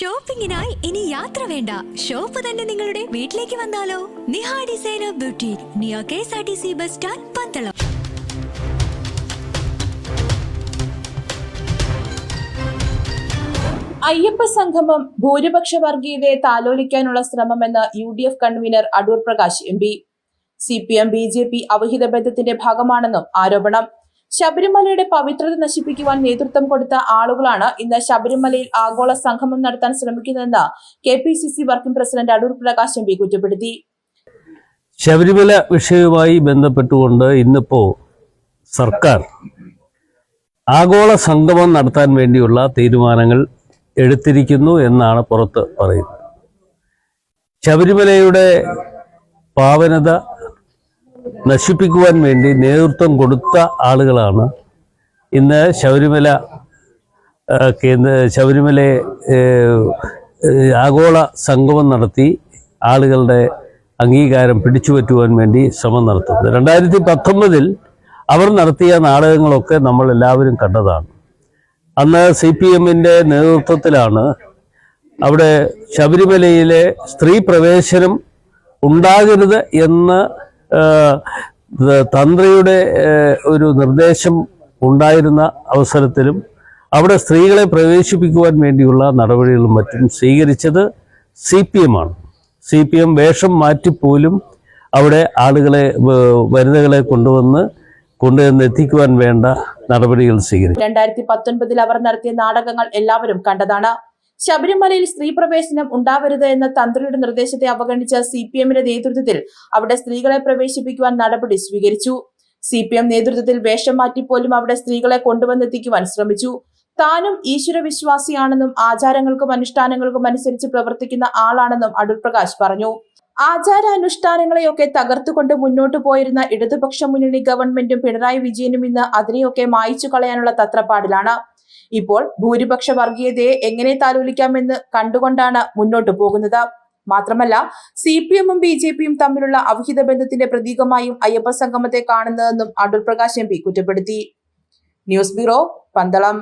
ഷോപ്പിംഗിനായി ഇനി യാത്ര വേണ്ട. ഷോപ്പ് തന്നെ നിങ്ങളുടെ വീട്ടിലേക്ക് വന്നാലോ? Niha designer beauty neo K S R T C bus stand Pandalam. Ayyappa സംഗമം ഭൂരിപക്ഷ വർഗീയതയെ താലോലിക്കാനുള്ള ശ്രമമെന്ന് U D F convener Adoor Prakash M P. C P M B J P അവഹിത ബന്ധത്തിന്റെ ഭാഗമാണെന്നും ആരോപണം. ശബരിമലയുടെ പവിത്രത നശിപ്പിക്കുവാൻ നേതൃത്വം കൊടുത്ത ആളുകളാണ് ഇന്ന് ശബരിമലയിൽ ആഗോള സംഗമം നടത്താൻ ശ്രമിക്കുന്നതെന്ന് K P C C working president Adoor Prakash M P കുറ്റപ്പെടുത്തി. ശബരിമല വിഷയവുമായി ബന്ധപ്പെട്ടുകൊണ്ട് ഇന്നിപ്പോ സർക്കാർ ആഗോള സംഗമം നടത്താൻ വേണ്ടിയുള്ള തീരുമാനങ്ങൾ എടുത്തിരിക്കുന്നു എന്നാണ് പുറത്ത് പറയുന്നത്. ശബരിമലയുടെ പാവനത നശിപ്പിക്കുവാൻ വേണ്ടി നേതൃത്വം കൊടുത്ത ആളുകളാണ്. ഇന്ന് ശബരിമല കേന്ദ്ര ശബരിമലയെ ആഗോള സംഗമം നടത്തി ആളുകളുടെ അംഗീകാരം പിടിച്ചുപറ്റുവാൻ വേണ്ടി ശ്രമം നടത്തുന്നത്. രണ്ടായിരത്തി പത്തൊമ്പതിൽ അവർ നടത്തിയ നാടകങ്ങളൊക്കെ നമ്മൾ എല്ലാവരും കണ്ടതാണ്. അന്ന് സി പി എമ്മിന്റെ നേതൃത്വത്തിലാണ് അവിടെ ശബരിമലയിലെ സ്ത്രീ പ്രവേശനം ഉണ്ടാകരുത് എന്ന് തന്ത്രിയുടെ ഒരു നിർദ്ദേശം ഉണ്ടായിരുന്ന അവസരത്തിലും അവിടെ സ്ത്രീകളെ പ്രവേശിപ്പിക്കുവാൻ വേണ്ടിയുള്ള നടപടികളും മറ്റും സ്വീകരിച്ചത് സി പി എം ആണ്. സി പി എം വേഷം മാറ്റിപ്പോലും അവിടെ ആളുകളെ വനിതകളെ കൊണ്ടുവന്ന് കൊണ്ടുവന്ന് എത്തിക്കുവാൻ വേണ്ട നടപടികൾ സ്വീകരിച്ചു. രണ്ടായിരത്തി പത്തൊൻപതിൽ അവർ നടത്തിയ നാടകങ്ങൾ എല്ലാവരും കണ്ടതാണ്. ശബരിമലയിൽ സ്ത്രീ പ്രവേശനം ഉണ്ടാവരുത് എന്ന തന്ത്രിയുടെ നിർദ്ദേശത്തെ അവഗണിച്ച സി പി എമ്മിന്റെ നേതൃത്വത്തിൽ അവിടെ സ്ത്രീകളെ പ്രവേശിപ്പിക്കുവാൻ നടപടി സ്വീകരിച്ചു. സി പി എം നേതൃത്വത്തിൽ വേഷം മാറ്റിപ്പോലും അവിടെ സ്ത്രീകളെ കൊണ്ടുവന്നെത്തിക്കുവാൻ ശ്രമിച്ചു. താനും ഈശ്വര വിശ്വാസിയാണെന്നും ആചാരങ്ങൾക്കും അനുഷ്ഠാനങ്ങൾക്കും അനുസരിച്ച് പ്രവർത്തിക്കുന്ന ആളാണെന്നും അടൂർ പ്രകാശ് പറഞ്ഞു. ആചാരാനുഷ്ഠാനങ്ങളെയൊക്കെ തകർത്തുകൊണ്ട് മുന്നോട്ടു പോയിരുന്ന ഇടതുപക്ഷ മുന്നണി ഗവൺമെന്റും പിണറായി വിജയനും ഇന്ന് അതിനെയൊക്കെ മായച്ചു കളയാനുള്ള തത്രപ്പാടിലാണ്. ഇപ്പോൾ ഭൂരിപക്ഷ വർഗീയതയെ എങ്ങനെ താലോലിക്കാമെന്ന് കണ്ടുകൊണ്ടാണ് മുന്നോട്ട് പോകുന്നത്. മാത്രമല്ല സി പി എമ്മും ബി ജെ പിയും തമ്മിലുള്ള അവിഹിത ബന്ധത്തിന്റെ പ്രതീകമായും അയ്യപ്പ സംഗമത്തെ കാണുന്നതെന്നും അടൂർ പ്രകാശ് എം പി കുറ്റപ്പെടുത്തി. News bureau Pandalam.